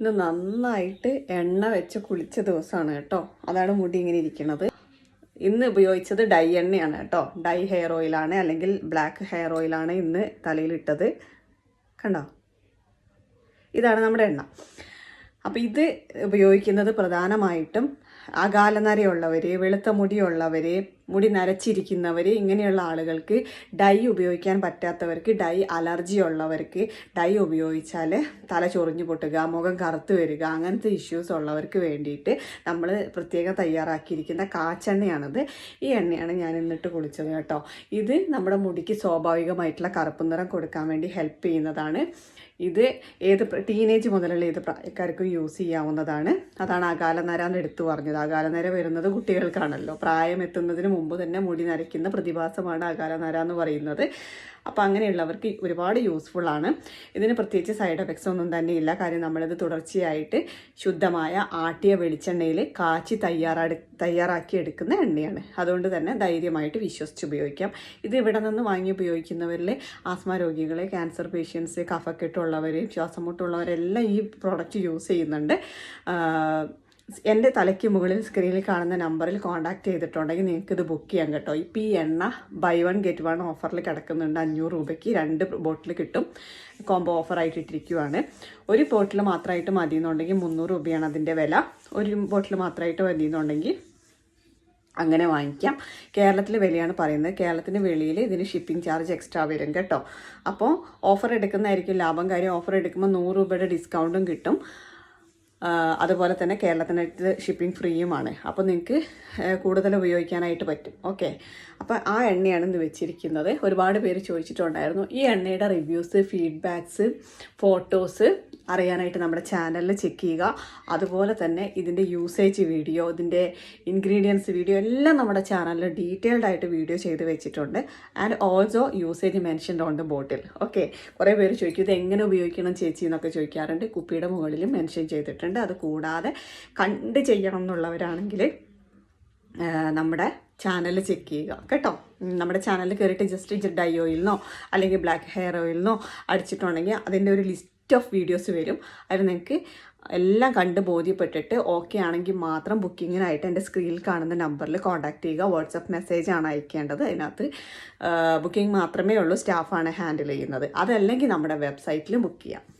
ഇന്ന് നന്നായിട്ട് എണ്ണ വെച്ച് കുളിച്ച ദിവസമാണ് കേട്ടോ. അതാണ് മുടി ഇങ്ങനെ ഇരിക്കുന്നത് ഇന്ന് ഉപയോഗിച്ചത് ഡൈ എണ്ണയാണ് കേട്ടോ. ഡൈ ഹെയർ ഓയിലാണ് അല്ലെങ്കിൽ ബ്ലാക്ക് ഹെയർ ഓയിലാണ് ഇന്ന് തലയിലിട്ടത്. കണ്ടോ? ഇതാണ് നമ്മുടെ എണ്ണ. അപ്പോൾ ഇത് ഉപയോഗിക്കുന്നത് പ്രധാനമായിട്ടും അകാലനരയുള്ളവർ വെളുത്ത മുടിയുള്ളവർ മുടി നരച്ചിരിക്കുന്നവർ ഇങ്ങനെയുള്ള ആളുകൾക്ക് ഡൈ ഉപയോഗിക്കാൻ പറ്റാത്തവർക്ക് ഡൈ അലർജി ഉള്ളവർക്ക് ഡൈ ഉപയോഗിച്ചാൽ തല ചൊറിഞ്ഞു പൊട്ടുക മുഖം കറുത്ത് വരിക അങ്ങനത്തെ ഇഷ്യൂസ് ഉള്ളവർക്ക് വേണ്ടിയിട്ട് നമ്മൾ പ്രത്യേകം തയ്യാറാക്കിയിരിക്കുന്ന കാച്ചെണ്ണയാണത്. ഈ എണ്ണയാണ് ഞാൻ എന്നിട്ട് കുളിച്ചത് കേട്ടോ. ഇത് നമ്മുടെ മുടിക്ക് സ്വാഭാവികമായിട്ടുള്ള കറുപ്പ് നിറം കൊടുക്കാൻ വേണ്ടി ഹെൽപ്പ് ചെയ്യുന്നതാണ്. ഇത് ഏത് ടീനേജ് മുതലുള്ള ഏത് പ്രായക്കാർക്കും യൂസ് ചെയ്യാവുന്നതാണ്. അതാണ് അകാലനര എന്ന് എടുത്തു പറഞ്ഞത്. അകാലനര വരുന്നത് കുട്ടികൾക്കാണല്ലോ. പ്രായം എത്തുന്നതിന് മുമ്പ് തന്നെ മുടി നരയ്ക്കുന്ന പ്രതിഭാസമാണ് അകാലനര എന്ന് പറയുന്നത്. അപ്പോൾ അങ്ങനെയുള്ളവർക്ക് ഒരുപാട് യൂസ്ഫുൾ ആണ്. ഇതിന് പ്രത്യേകിച്ച് സൈഡ് എഫക്ട്സ് ഒന്നും തന്നെ ഇല്ല. കാര്യം നമ്മളിത് തുടർച്ചയായിട്ട് ശുദ്ധമായ ആട്ടിയ വെളിച്ചെണ്ണയിൽ കാച്ചി തയ്യാറെടു തയ്യാറാക്കി എടുക്കുന്ന എണ്ണയാണ്. അതുകൊണ്ട് തന്നെ ധൈര്യമായിട്ട് വിശ്വസിച്ച് ഉപയോഗിക്കാം. ഇത് ഇവിടെ നിന്ന് വാങ്ങി ഉപയോഗിക്കുന്നവരിൽ ആസ്മ രോഗികൾ ക്യാൻസർ പേഷ്യൻസ് കഫക്കെട്ടുള്ളവർ ശ്വാസം മുട്ടുള്ളവരെല്ലാം ഈ പ്രോഡക്റ്റ് യൂസ് ചെയ്യുന്നുണ്ട്. എന്റെ തലയ്ക്ക് മുകളിൽ സ്ക്രീനിൽ കാണുന്ന നമ്പറിൽ കോൺടാക്ട് ചെയ്തിട്ടുണ്ടെങ്കിൽ നിങ്ങൾക്ക് ഇത് ബുക്ക് ചെയ്യാം കേട്ടോ. ഇപ്പോൾ ഈ എണ്ണ ബൈ വൺ ഗെറ്റ് വൺ ഓഫറിൽ കിടക്കുന്നുണ്ട് അഞ്ഞൂറ് രൂപയ്ക്ക്. രണ്ട് ബോട്ടിൽ കിട്ടും. കോംബോ ഓഫറായിട്ട് ഇട്ടിരിക്കുവാണ്. ഒരു ബോട്ടിൽ മാത്രമായിട്ട് മതി എന്നുണ്ടെങ്കിൽ മുന്നൂറ് രൂപയാണ് അതിന്റെ വില. ഒരു ബോട്ടിൽ മാത്രമായിട്ട് മതി എന്നുണ്ടെങ്കിൽ അങ്ങനെ വാങ്ങിക്കാം. കേരളത്തിൽ വിലയാണ് പറയുന്നത്. കേരളത്തിന് വെളിയിൽ ഇതിന് ഷിപ്പിംഗ് ചാർജ് എക്സ്ട്രാ വരും കേട്ടോ. അപ്പോൾ ഓഫർ എടുക്കുന്നതായിരിക്കും ലാഭം. കാര്യം ഓഫർ എടുക്കുമ്പോൾ നൂറ് രൂപയുടെ ഡിസ്കൗണ്ടും കിട്ടും. അതുപോലെ തന്നെ കേരളത്തിനടുത്ത് ഷിപ്പിംഗ് ഫ്രീയുമാണ് അപ്പോൾ നിങ്ങൾക്ക് കൂടുതൽ ഉപയോഗിക്കാനായിട്ട് പറ്റും. ഓക്കെ അപ്പോൾ ആ എണ്ണയാണ് ഇന്ന് വെച്ചിരിക്കുന്നത്. ഒരുപാട് പേര് ചോദിച്ചിട്ടുണ്ടായിരുന്നു. ഈ എണ്ണയുടെ റിവ്യൂസ് ഫീഡ്ബാക്ക്സ് ഫോട്ടോസ് അറിയാനായിട്ട് നമ്മുടെ ചാനലിൽ ചെക്ക് ചെയ്യുക. അതുപോലെ തന്നെ ഇതിന്റെ യൂസേജ് വീഡിയോ ഇതിന്റെ ഇൻഗ്രീഡിയൻസ് വീഡിയോ എല്ലാം നമ്മുടെ ചാനലിൽ ഡീറ്റെയിൽഡ് ആയിട്ട് വീഡിയോ ചെയ്ത് വെച്ചിട്ടുണ്ട്. And also usage mentioned on the bottle okay കുറേ പേര് ചോദിക്കും ഇത് എങ്ങനെ ഉപയോഗിക്കണം ചേച്ചി? എന്നൊക്കെ ചോദിക്കാറുണ്ട്. കുപ്പിയുടെ മുകളിലും മെൻഷൻ ചെയ്തിട്ടുണ്ട്. അത് കൂടാതെ കണ്ട് ചെയ്യണം എന്നുള്ളവരാണെങ്കിൽ നമ്മുടെ ചാനൽ ചെക്ക് ചെയ്യുക കേട്ടോ? നമ്മുടെ ചാനലിൽ കയറിയിട്ട് ജസ്റ്റ് ജെഡ് ഐ ഓയിലിനോ അല്ലെങ്കിൽ ബ്ലാക്ക് ഹെയർ ഓയിലിനോ അടിച്ചിട്ടുണ്ടെങ്കിൽ അതിന്റെ ഒരു ലിസ്റ്റ് ഓഫ് വീഡിയോസ് വരും. അതിൽ നിങ്ങൾക്ക് എല്ലാം കണ്ട് ബോധ്യപ്പെട്ടിട്ട് ഓക്കെ ആണെങ്കിൽ മാത്രം ബുക്കിങ്ങിനായിട്ട് എന്റെ സ്ക്രീനിൽ കാണുന്ന നമ്പറിൽ കോൺടാക്ട് ചെയ്യുക. വാട്സപ്പ് മെസ്സേജ് ആണ് അയക്കേണ്ടത്. അതിനകത്ത് ബുക്കിംഗ് മാത്രമേ ഉള്ളൂ സ്റ്റാഫാണ് ഹാൻഡിൽ ചെയ്യുന്നത്. അതല്ലെങ്കിൽ നമ്മുടെ വെബ്സൈറ്റിൽ ബുക്ക് ചെയ്യാം.